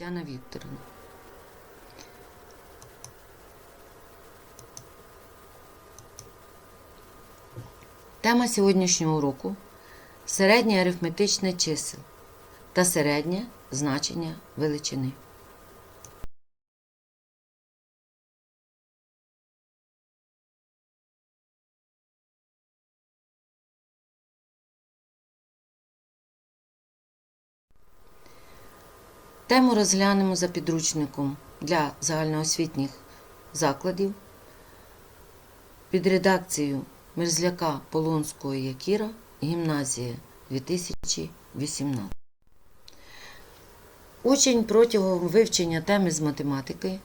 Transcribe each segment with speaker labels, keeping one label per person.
Speaker 1: Тетяна Вікторівна. Тема сьогоднішнього уроку середнє арифметичне чисел та середнє значення величини. Тему розглянемо за підручником для загальноосвітніх закладів під редакцією Мерзляка Полонського Якіра Гімназія 2018. Учень протягом вивчення теми з математики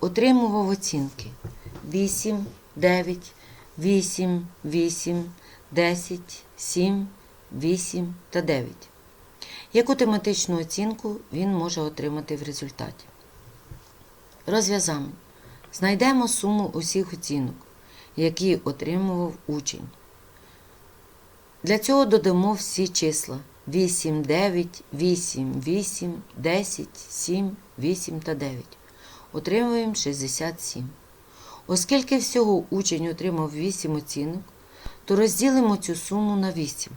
Speaker 1: отримував оцінки 8, 9, 8, 8, 10, 7, 8 та 9. Яку тематичну оцінку він може отримати в результаті? Розв'язаємо. Знайдемо суму усіх оцінок, які отримував учень. Для цього додамо всі числа 8, 9, 8, 8, 10, 7, 8 та 9. Отримуємо 67. Оскільки всього учень отримав 8 оцінок, то розділимо цю суму на 8.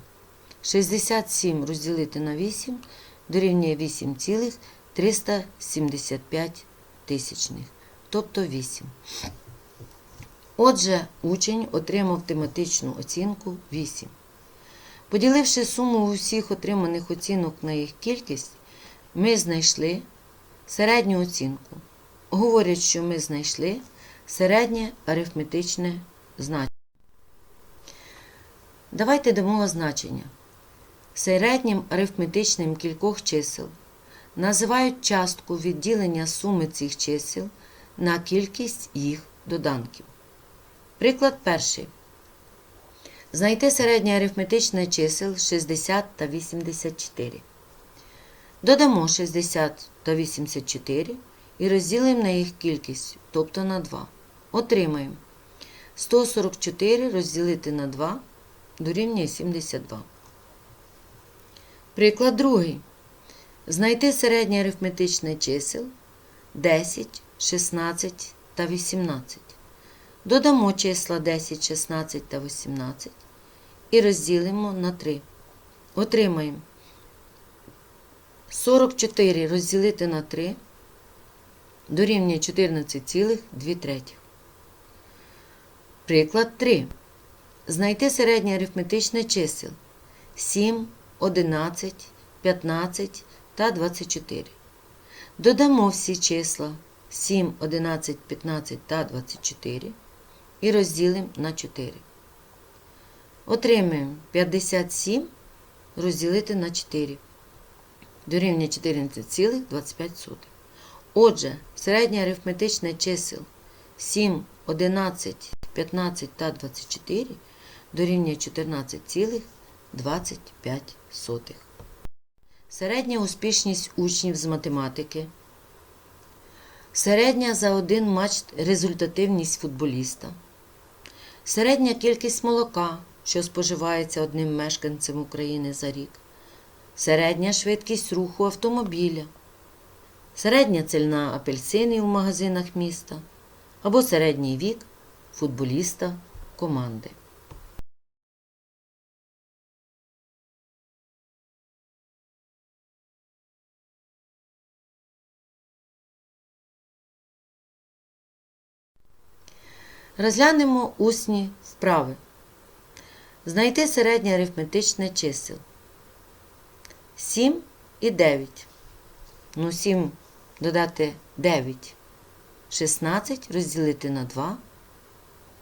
Speaker 1: 67 розділити на 8 дорівнює 8,375 тисячних, тобто 8. Отже, учень отримав тематичну оцінку 8. Поділивши суму усіх отриманих оцінок на їх кількість, ми знайшли середню оцінку. Говорять, що ми знайшли середнє арифметичне значення. Давайте дамо значення. Середнім арифметичним кількох чисел називають частку відділення суми цих чисел на кількість їх доданків. Приклад перший. Знайти середнє арифметичне чисел 60 та 84. Додамо 60 та 84 і розділимо на їх кількість, тобто на 2. Отримаємо 144 розділити на 2 дорівнює 72. Приклад другий. Знайти середнє арифметичне чисел 10, 16 та 18. Додамо числа 10, 16 та 18 і розділимо на 3. Отримаємо 44 розділити на 3 дорівнює 14,2 третіх. Приклад 3. Знайти середнє арифметичне чисел 7, 11, 15 та 24. Додамо всі числа 7, 11, 15 та 24 і розділимо на 4. Отримаємо 57 розділити на 4. Дорівнює 14,25. Отже, середнє арифметичне чисел 7, 11, 15 та 24 дорівнює 14,25. Середня успішність учнів з математики. Середня за один матч результативність футболіста. Середня кількість молока, що споживається одним мешканцем України за рік. Середня швидкість руху автомобіля. Середня цільна апельсинів у магазинах міста. Або середній вік футболіста команди. Розглянемо усні вправи. Знайти середнє арифметичне чисел. 7 і 9. Ну, 7 додати 9. 16 розділити на 2.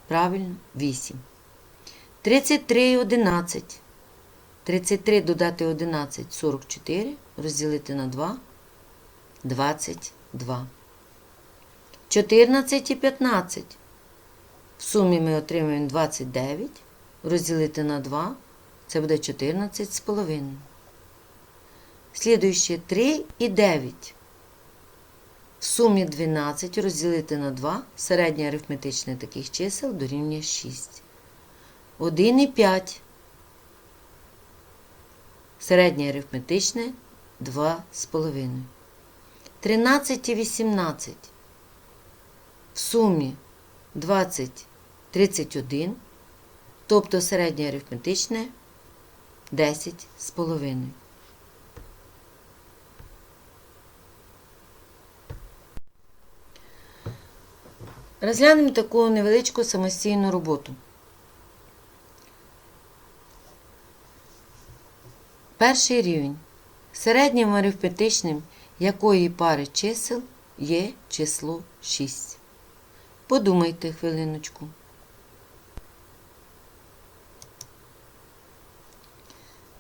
Speaker 1: Правильно, 8. 33 і 11. 33 додати 11 44. Розділити на 2. 22. 14 і 15. В сумі ми отримуємо 29. Розділити на 2. Це буде 14 з половиною. Слідуюче 3 і 9. В сумі 12 розділити на 2. Середнє арифметичне таких чисел дорівнює 6. 1 і 5. Середнє арифметичне 2 з половиною. 13 і 18. В сумі 20, 31, тобто середнє арифметичне 10 з половиною. Розглянемо таку невеличку самостійну роботу. Перший рівень. Середнім арифметичним якої пари чисел є число 6. Подумайте хвилиночку.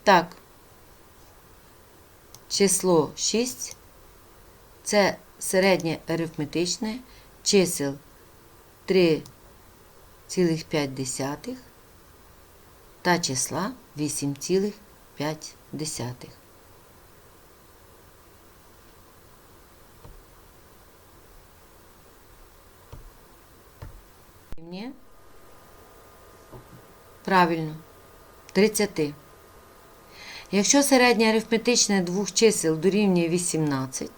Speaker 1: Так, число 6 це середнє арифметичне чисел 3,5 та числа 8,5. Рівнює? Правильно. 30. Якщо середнє арифметичне двох чисел дорівнює 18,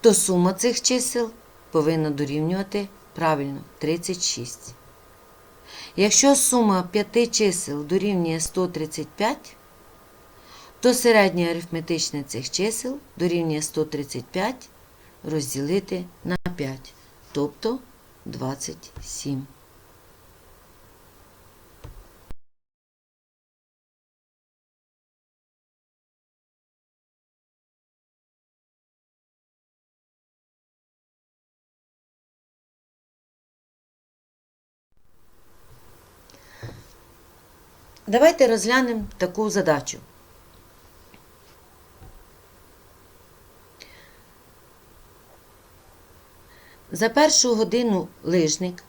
Speaker 1: то сума цих чисел повинна дорівнювати правильно 36. Якщо сума п'яти чисел дорівнює 135, то середнє арифметичне цих чисел дорівнює 135 розділити на 5, тобто 27. Давайте розглянемо таку задачу. За першу годину лижник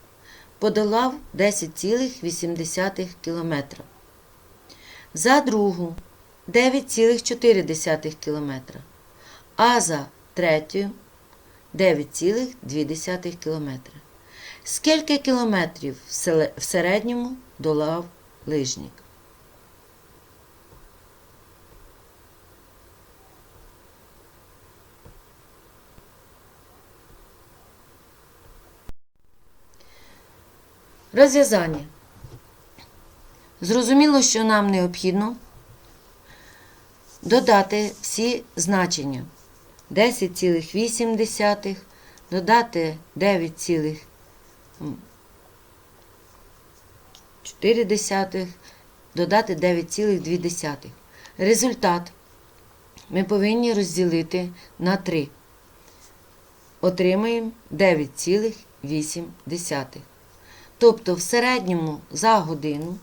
Speaker 1: подолав 10,8 км. За другу 9,4 км. А за третю 9,2 км. Скільки кілометрів в середньому долав лижник? Розв'язання. Зрозуміло, що нам необхідно додати всі значення. 10,8, додати 9,4, додати 9,2. Результат ми повинні розділити на 3. Отримаємо 9,8. Тобто в середньому за годину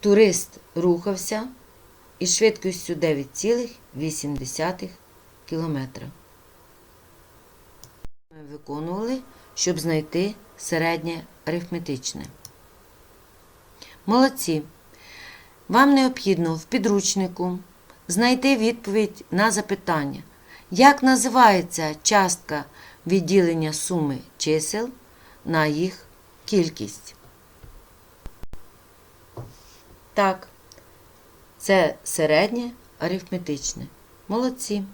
Speaker 1: турист рухався із швидкістю 9,8 км. Ми виконували, щоб знайти середнє арифметичне. Молодці! Вам необхідно в підручнику знайти відповідь на запитання, як називається частка відділення суми чисел на їх кількість. Так, це середнє арифметичне. Молодці.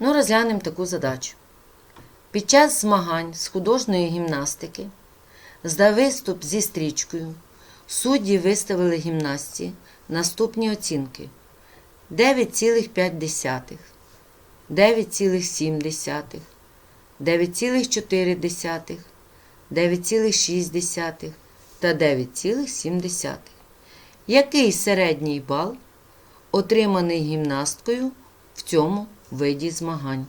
Speaker 1: Ну, розглянемо таку задачу. Під час змагань з художньої гімнастики за виступ зі стрічкою судді виставили гімнастці наступні оцінки: 9,5, 9,7, 9,4, 9,6 та 9,7. Який середній бал отриманий гімнасткою в цьому виді змагань?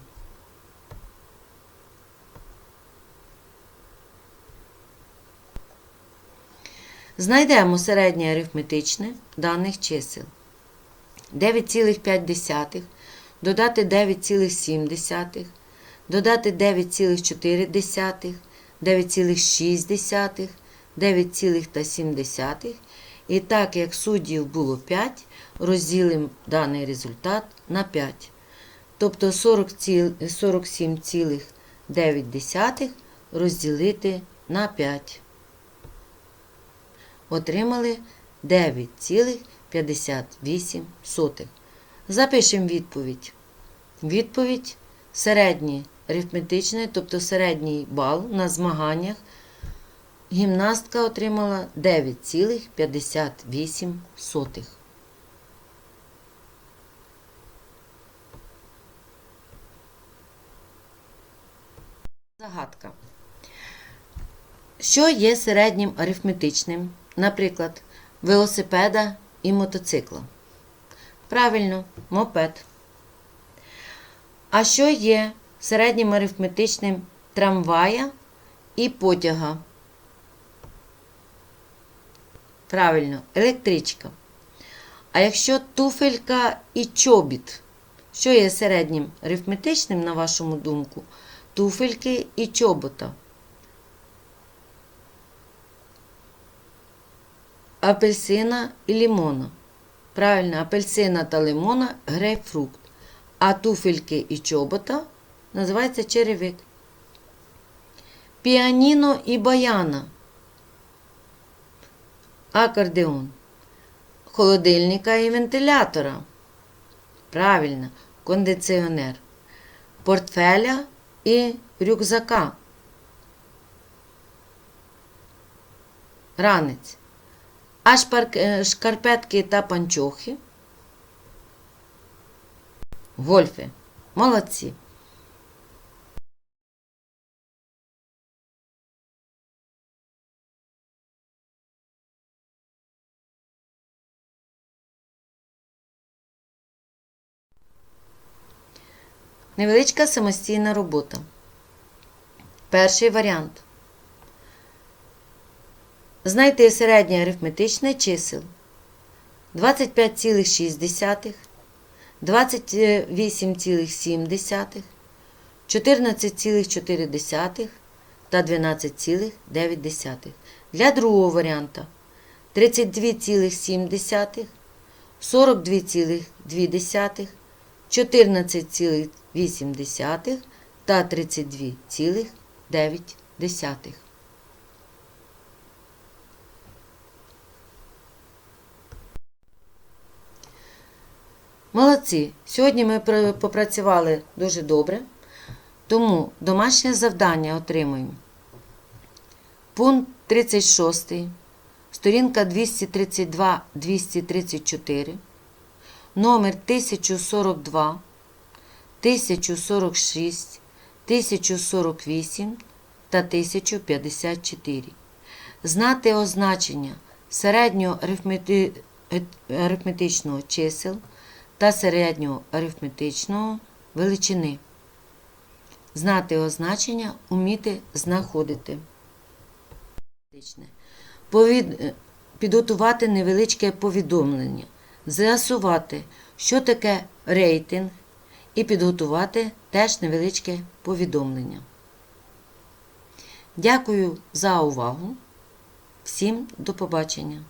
Speaker 1: Знайдемо середнє арифметичне даних чисел. 9,5 додати 9,7, додати 9,4, 9,6, 9,7. І так як суддів було 5, розділимо даний результат на 5. тобто 47,9 розділити на 5. Отримали 9,58. Запишемо відповідь. Відповідь середній арифметичний, тобто середній бал на змаганнях. Гімнастка отримала 9,58. Загадка. Що є середнім арифметичним, наприклад, велосипеда і мотоцикла? Правильно, мопед. А що є середнім арифметичним трамвая і потяга? Правильно, електричка. А якщо туфелька і чобіт, що є середнім арифметичним, на вашому думку, туфельки і чобота? Апельсина і лимона. Правильно, апельсина та лимона грейпфрукт. А туфельки і чобота називається черевик. Піаніно і баяна. Акордеон. Холодильника і вентилятора. Правильно, кондиціонер. Портфеля і рюкзака. Ранець. А е, шкарпетки та панчохи. Гольфи. Молодці. Невеличка самостійна робота. Перший варіант. Знайти середнє арифметичне чисел 25,6, 28,7, 14,4 та 12,9. Для другого варіанта 32,7, 42,2, 14,8 та 32,9. Молодці! Сьогодні ми попрацювали дуже добре, тому домашнє завдання отримуємо. Пункт 36, сторінка 232-234, номер 1042, 1046, 1048 та 1054. Знати означення середнього арифметичного чисел та середнього арифметичного величини. Знати означення, уміти знаходити. Повід... Підготувати невеличке повідомлення, з'ясувати, що таке рейтинг, і підготувати теж невеличке повідомлення. Дякую за увагу. Всім до побачення!